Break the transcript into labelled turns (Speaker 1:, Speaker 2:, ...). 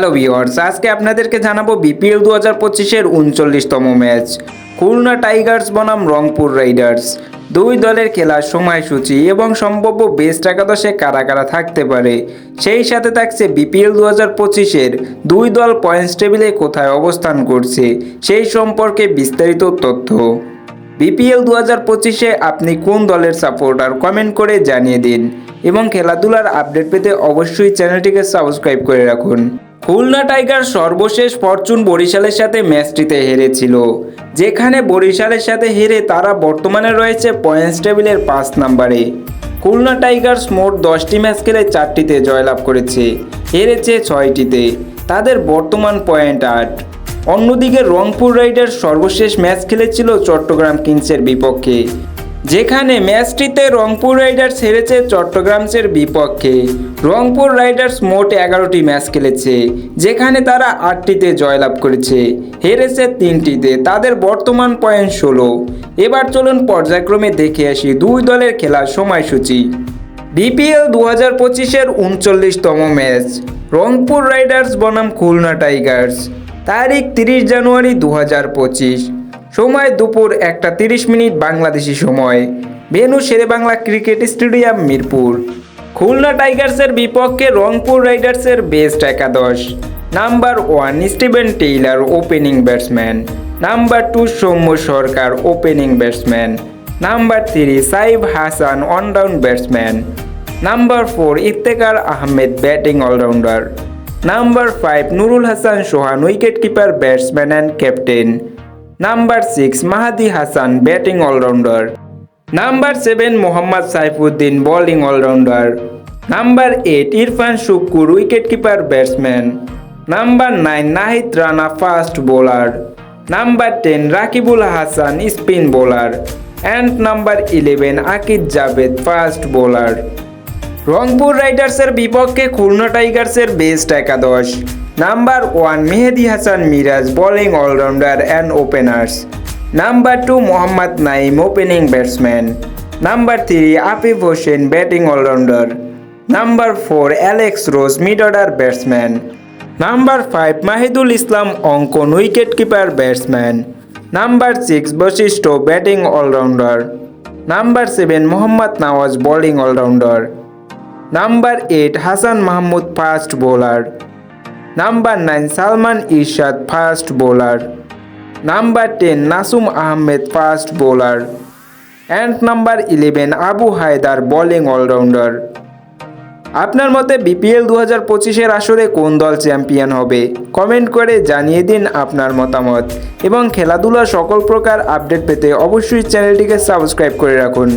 Speaker 1: Hello viewers আজকে আপনাদেরকে জানাব বিপিএল দু হাজার পঁচিশের উনচল্লিশতম ম্যাচ। খুলনা টাইগার্স বনাম রংপুর রাইডার্স। দুই দলের খেলার সময়সূচি এবং সম্ভাব্য বেস্ট একাদশে কারা কারা থাকতে পারে, সেই সাথে থাকছে বিপিএল দু হাজার পঁচিশের দুই দল পয়েন্টস টেবিলে কোথায় অবস্থান করছে, সেই সম্পর্কে বিস্তারিত তথ্য। বিপিএল দু হাজার পঁচিশে আপনি কোন দলের সাপোর্টার কমেন্ট করে জানিয়ে দিন এবং খেলাধুলার আপডেট পেতে অবশ্যই চ্যানেলটিকে সাবস্ক্রাইব করে রাখুন। খুলনা টাইগার সর্বশেষ ফরচুন বরিশালের সাথে ম্যাচটিতে হেরেছিল। যেখানে বরিশালের সাথে হেরে তারা বর্তমানে রয়েছে পয়েন্টস টেবিলের পাঁচ নম্বরে। খুলনা টাইগার্স মোট দশটি ম্যাচ খেলে চারটিতে জয়লাভ করেছে, হেরেছে ছয়টিতে। তাদের বর্তমান পয়েন্ট আট। অন্যদিকে রংপুর রাইডার্স সর্বশেষ ম্যাচ খেলেছিল চট্টগ্রাম কিংসের বিপক্ষে। যেখানে ম্যাচটিতে রংপুর রাইডার্স হেরেছে চট্টগ্রামসের বিপক্ষে। রংপুর রাইডার্স মোট এগারোটি ম্যাচ খেলেছে, যেখানে তারা আটটিতে জয়লাভ করেছে, হেরেছে তিনটিতে, তাদের বর্তমান পয়েন্ট ষোলো। এবার চলুন পর্যায়ক্রমে দেখে আসি দুই দলের খেলার সময়সূচি। বিপিএল দু হাজার পঁচিশের উনচল্লিশতম ম্যাচ, রংপুর রাইডার্স বনাম খুলনা টাইগার্স। তারিখ তিরিশ জানুয়ারি দু হাজার পঁচিশ। সময় দুপুর একটা তিরিশ মিনিট বাংলাদেশি সময়। Venue Sher e Bangla cricket stadium Mirpur. Khulna টাইগার্সের বিপক্ষে রংপুর রাইডার্সের বেস্ট একাদশ। Number one Steven Taylor opening batsman. Number two Soumya Sarkar opening batsman. Number three Saib Hasan one down batsman. Number four Iftekhar Ahmed batting allrounder. Number five Nurul Hasan Sohan wicket keeper batsman and captain. Number six Mahedi Hasan batting allrounder number seven Mohammad Saifuddin bowling allrounder number eight Irfan Sukkur wicket keeper batsman number nine Nahid Rana fast bowler number ten Rakibul Hasan spin bowler and number eleven Akid Javed fast bowler Rangpur রাইডার্সের বিপক্ষে খুলনা টাইগার্সের best একাদশ। Number one Mehedi Hasan Miraz bowling allrounder and openers number two Mohammad Naim opening batsman number three Afif Hossain batting allrounder number four Alex Rose mid order batsman number five Mahidul Islam Ankon wicket keeper batsman number six Bashishtha batting allrounder number seven Mohammad Nawaz bowling allrounder number eight Hasan Mahmud fast bowler number nine Salman Irshad fast bowler number ten Nasum Ahmed fast bowler and number eleven Abu Haider bowling allrounder আপনার মতে BPL দু হাজার পঁচিশের আসরে কোন দল champion হবে? Comment করে জানিয়ে দিন আপনার মতামত। এবং খেলাধুলার সকল প্রকার আপডেট পেতে অবশ্যই চ্যানেলটিকে সাবস্ক্রাইব করে রাখুন।